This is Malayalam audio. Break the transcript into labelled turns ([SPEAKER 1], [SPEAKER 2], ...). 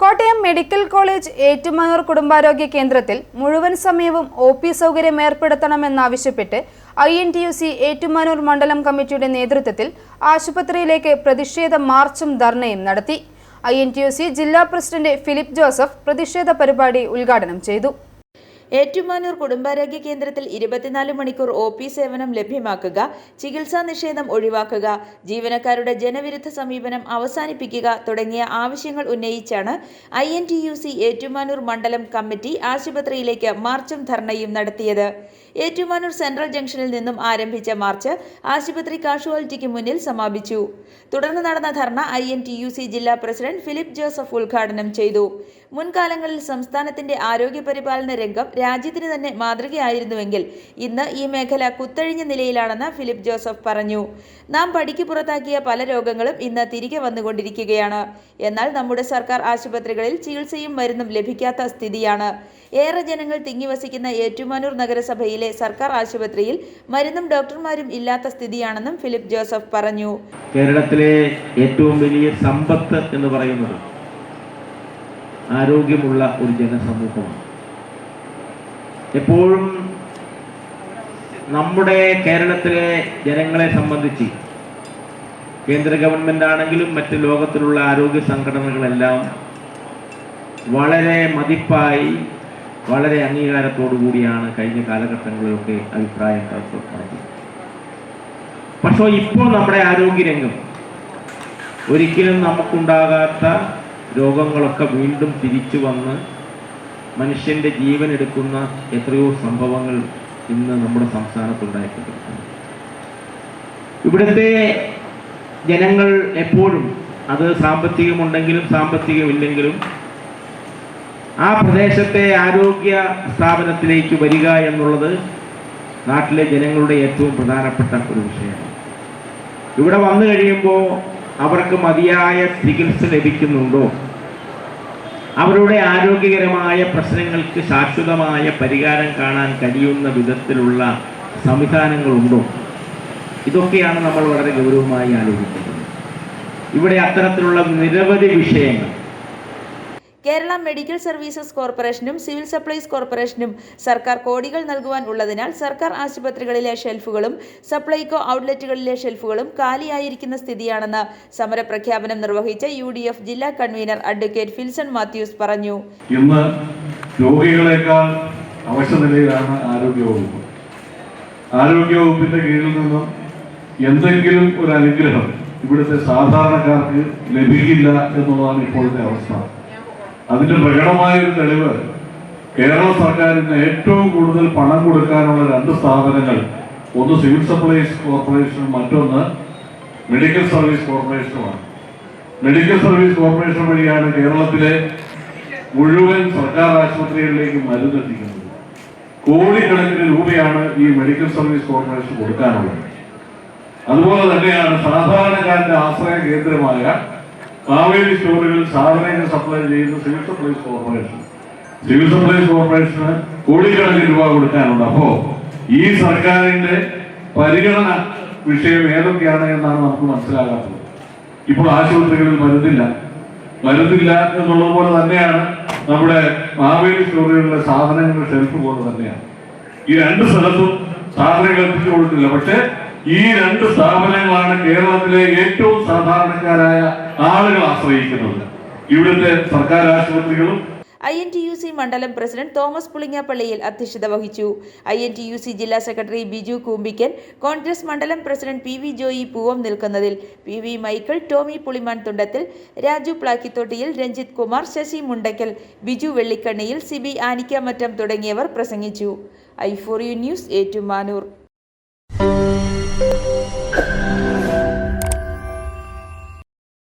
[SPEAKER 1] കോട്ടയം മെഡിക്കൽ കോളേജ് ഏറ്റുമാനൂർ കുടുംബാരോഗ്യ കേന്ദ്രത്തിൽ മുഴുവൻ സമയവും ഒ പി സൗകര്യം ഏർപ്പെടുത്തണമെന്നാവശ്യപ്പെട്ട് I N T U C Ettumanoor മണ്ഡലം കമ്മിറ്റിയുടെ നേതൃത്വത്തിൽ ആശുപത്രിയിലേക്ക് പ്രതിഷേധ മാർച്ചും ധർണയും നടത്തി. I N T U C ജില്ലാ പ്രസിഡന്റ് ഫിലിപ്പ് ജോസഫ് പ്രതിഷേധ പരിപാടി ഉദ്ഘാടനം ചെയ്തു.
[SPEAKER 2] ഏറ്റുമാനൂർ കുടുംബാരോഗ്യ കേന്ദ്രത്തിൽ ഇരുപത്തിനാല് മണിക്കൂർ ഒ പി സേവനം ലഭ്യമാക്കുക ചികിത്സാ നിഷേധം ഒഴിവാക്കുക ജീവനക്കാരുടെ ജനവിരുദ്ധ സമീപനം അവസാനിപ്പിക്കുക തുടങ്ങിയ ആവശ്യങ്ങൾ ഉന്നയിച്ചാണ് I N T U C Ettumanoor മണ്ഡലം കമ്മിറ്റി ആശുപത്രിയിലേക്ക് മാർച്ചും ധർണയും നടത്തിയത്. ഏറ്റുമാനൂർ സെൻട്രൽ ജംഗ്ഷനിൽ നിന്നും ആരംഭിച്ച മാർച്ച് ആശുപത്രി കാഷ്വാലിറ്റിക്ക് മുന്നിൽ സമാപിച്ചു. തുടർന്ന് നടന്ന ധർണ I N T U C ജില്ലാ പ്രസിഡന്റ് ഫിലിപ്പ് ജോസഫ് ഉദ്ഘാടനം ചെയ്തു. മുൻകാലങ്ങളിൽ സംസ്ഥാനത്തിന്റെ ആരോഗ്യ പരിപാലന രംഗം രാജ്യത്തിന് തന്നെ മാതൃകയായിരുന്നുവെങ്കിൽ ഇന്ന് ഈ മേഖല കുത്തഴിഞ്ഞ നിലയിലാണെന്ന് ഫിലിപ്പ് ജോസഫ് പറഞ്ഞു. നാം പടിക്ക് പുറത്താക്കിയ പല രോഗങ്ങളും ഇന്ന് തിരികെ വന്നുകൊണ്ടിരിക്കുകയാണ്. എന്നാൽ നമ്മുടെ സർക്കാർ ആശുപത്രികളിൽ ചികിത്സയും മരുന്നും ലഭിക്കാത്ത സ്ഥിതിയാണ്. ഏറെ ജനങ്ങൾ തിങ്ങിവസിക്കുന്ന ഏറ്റുമാനൂർ നഗരസഭയിലെ സർക്കാർ ആശുപത്രിയിൽ മരുന്നും ഡോക്ടർമാരും ഇല്ലാത്ത സ്ഥിതിയാണെന്നും ഫിലിപ്പ് ജോസഫ് പറഞ്ഞു.
[SPEAKER 3] കേരളത്തിലെ ഏറ്റവും വലിയ സമ്പത്ത് എന്ന് പറയുന്നത് ആരോഗ്യമുള്ള ഒരു ജനസമൂഹമാണ്. എപ്പോഴും നമ്മുടെ കേരളത്തിലെ ജനങ്ങളെ സംബന്ധിച്ച് കേന്ദ്ര ഗവൺമെന്റ് ആണെങ്കിലും മറ്റ് ലോകത്തിലുള്ള ആരോഗ്യ സംഘടനകളെല്ലാം വളരെ മതിപ്പായി വളരെ അംഗീകാരത്തോടു കൂടിയാണ് കഴിഞ്ഞ കാലഘട്ടങ്ങളിലൊക്കെ അഭിപ്രായം പറഞ്ഞത്. പക്ഷേ ഇപ്പോൾ നമ്മുടെ ആരോഗ്യരംഗം ഒരിക്കലും നമുക്കുണ്ടാകാത്ത രോഗങ്ങളൊക്കെ വീണ്ടും തിരിച്ചു വന്ന് മനുഷ്യന്റെ ജീവൻ എടുക്കുന്ന എത്രയോ സംഭവങ്ങൾ ഇന്ന് നമ്മുടെ സംസ്ഥാനത്തുണ്ടായിക്കൊണ്ടിരിക്കുന്നു ഇവിടുത്തെ ജനങ്ങൾ എപ്പോഴും അത് സാമ്പത്തികമുണ്ടെങ്കിലും സാമ്പത്തികമില്ലെങ്കിലും ആ പ്രദേശത്തെ ആരോഗ്യ സ്ഥാപനത്തിലേക്ക് വരിക എന്നുള്ളത് നാട്ടിലെ ജനങ്ങളുടെ ഏറ്റവും പ്രധാനപ്പെട്ട ഒരു വിഷയമാണ്. ഇവിടെ വന്നു കഴിയുമ്പോൾ അവർക്ക് മതിയായ ചികിത്സ ലഭിക്കുന്നുണ്ടോ? അവരുടെ ആരോഗ്യകരമായ പ്രശ്നങ്ങൾക്ക് ശാശ്വതമായ പരിഹാരം കാണാൻ കഴിയുന്ന വിധത്തിലുള്ള സംവിധാനങ്ങളുണ്ടോ? ഇതൊക്കെയാണ് നമ്മൾ വളരെ ഗൗരവമായി ആലോചിക്കുന്നത്. ഇവിടെ അത്തരത്തിലുള്ള നിരവധി വിഷയങ്ങൾ
[SPEAKER 2] കേരള മെഡിക്കൽ സർവീസസ് കോർപ്പറേഷനും സിവിൽ സപ്ലൈസ് കോർപ്പറേഷനും സർക്കാർ കോടികൾ നൽകുവാൻ ഉള്ളതിനാൽ സർക്കാർ ആശുപത്രികളിലെ ഷെൽഫുകളും സപ്ലൈകോ ഔട്ട്ലെറ്റുകളിലെ ഷെൽഫുകളും കാലിയായിരിക്കുന്ന സ്ഥിതിയാണെന്ന് സമരപ്രഖ്യാപനം നിർവഹിച്ച യു ഡി എഫ് ജില്ലാ കൺവീനർ അഡ്വക്കേറ്റ് ഫിൽസൺ മാത്യൂസ് പറഞ്ഞു.
[SPEAKER 4] ഇന്ന് രോഗികളെക്കാൾ അവശനിലയിലാണ് ആരോഗ്യവകുപ്പ്. ആരോഗ്യവകുപ്പിന്റെ കീഴിൽ നിന്നും എന്തെങ്കിലും ഒരു അനുഗ്രഹം ഇവിടുത്തെ സാധാരണക്കാർക്ക് ലഭിക്കില്ല എന്നുള്ളതാണ് ഇപ്പോഴത്തെ അവസ്ഥ. അതിന്റെ പ്രകടമായ ഒരു തെളിവ് കേരള സർക്കാരിന് ഏറ്റവും കൂടുതൽ പണം കൊടുക്കാനുള്ള രണ്ട് സ്ഥാപനങ്ങൾ ഒന്ന് സിവിൽ സപ്ലൈസ് കോർപ്പറേഷനും മറ്റൊന്ന് മെഡിക്കൽ സർവീസ് കോർപ്പറേഷനുമാണ്. മെഡിക്കൽ സർവീസ് കോർപ്പറേഷൻ വഴിയാണ് കേരളത്തിലെ മുഴുവൻ സർക്കാർ ആശുപത്രികളിലേക്ക് മരുന്നെത്തിക്കുന്നത് കോടിക്കണക്കിന് രൂപയാണ് ഈ മെഡിക്കൽ സർവീസ് കോർപ്പറേഷൻ കൊടുക്കാനുള്ളത്. അതുപോലെ തന്നെയാണ് സാധാരണക്കാരന്റെ ആശ്രയ കേന്ദ്രമായ കാവേരി സ്റ്റോറുകളിൽ സാധനങ്ങൾ സപ്ലൈ ചെയ്യുന്ന civil supplies corporation civil supplies corporation കോടിക്കണക്കിന് രൂപ കൊടുക്കാനുണ്ട്. അപ്പോ ഈ സർക്കാരിന്റെ പരിഗണന വിഷയം ഏതൊക്കെയാണ് എന്നാണ് നമുക്ക് മനസ്സിലാകാത്തത്. ഇപ്പോൾ ആശുപത്രികളിൽ മരുന്നില്ല. മരുന്നില്ല എന്നുള്ളത് പോലെ തന്നെയാണ് നമ്മുടെ മാവേലി സ്റ്റോറുകളിലെ സാധനങ്ങളുടെ ഷെൽഫ് പോലെ തന്നെയാണ്. ഈ രണ്ട് സ്ഥലത്തും സാധനങ്ങൾ എത്തിച്ചു കൊടുക്കില്ല പക്ഷെ ഈ രണ്ട് സ്ഥാപനങ്ങളാണ് കേരളത്തിലെ ഏറ്റവും സാധാരണക്കാരായ ആളുകൾ ആശ്രയിക്കുന്നത് ഇവിടുത്തെ സർക്കാർ ആശുപത്രികളും
[SPEAKER 2] I N T U C മണ്ഡലം പ്രസിഡന്റ് തോമസ് പുളിങ്ങാപ്പള്ളിയിൽ അധ്യക്ഷത വഹിച്ചു. I N T U C ജില്ലാ സെക്രട്ടറി ബിജു കൂമ്പിക്കൻ കോൺഗ്രസ് മണ്ഡലം president P V Joy Poovam നിൽക്കുന്നതിൽ P V Michael Tomy Puliman Thundathil Raju Plakkithottiyil Ranjith Kumar Sasi Mundackal Biju Vellikanniyil Siby Anikkamattam തുടങ്ങിയവർ പ്രസംഗിച്ചു. I for U news Ettumanoor.